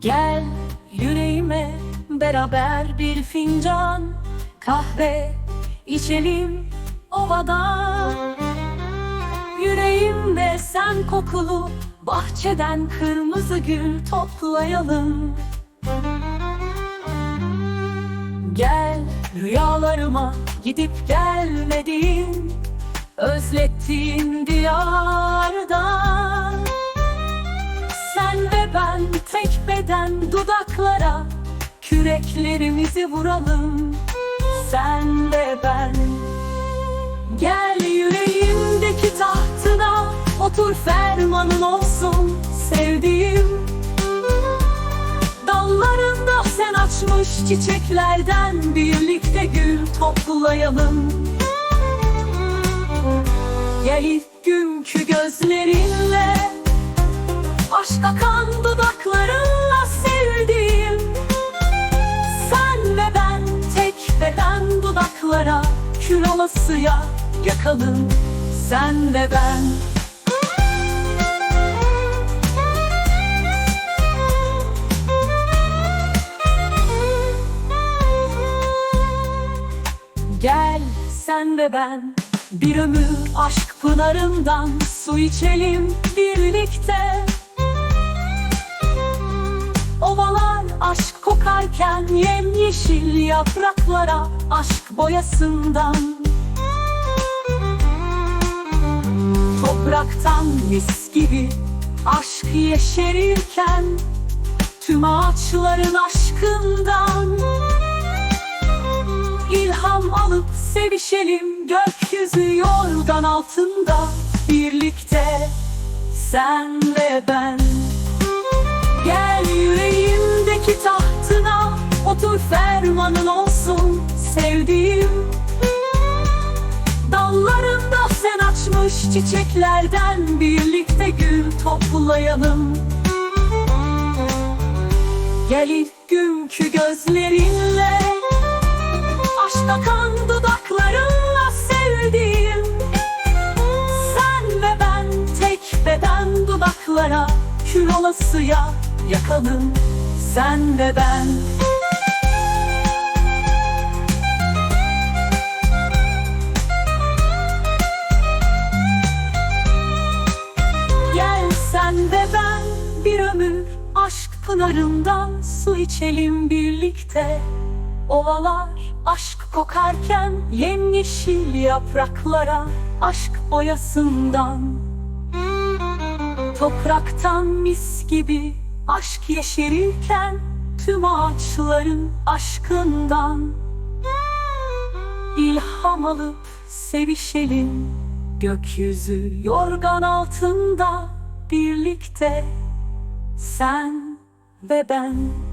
Gel yüreğime beraber bir fincan kahve içelim ovada Yüreğimde sen kokulu bahçeden kırmızı gül toplayalım. Gel rüyalarıma gidip gelmediğin Özlettiğin diyardan ve ben tek beden dudaklara. Küreklerimizi vuralım. Sen ve ben. Gel yüreğimdeki tahtına. Otur fermanın olsun sevdiğim. Dallarında sen açmış çiçeklerden Birlikte gül toplayalım. Gel ilk günkü gözlerinle. Aşk akan Kül olasıya yakalım Sen ve ben. Gel sen ve ben bir ömür aşk pınarından su içelim birlikte aşk kokarken yemyeşil yapraklara aşk boyasından. Topraktan mis gibi aşk yeşerirken Tüm ağaçların aşkından. İlham alıp sevişelim gökyüzü yorgan altında. Birlikte sen ve ben otur fermanın olsun sevdiğim. Dallarında sen açmış çiçeklerden birlikte gül toplayalım Gel ilk günkü gözlerinle Aşk akan dudaklarınla sevdiğim. Sen ve ben tek beden dudaklara Kül olasıya yakalım Sen ve ben pınarından su içelim birlikte. Ovalar aşk kokarken yemyeşil yapraklara aşk boyasından. Topraktan mis gibi aşk yeşerirken tüm ağaçların aşkından. İlham alıp sevişelim gökyüzü yorgan altında birlikte. Sen Bye-bye.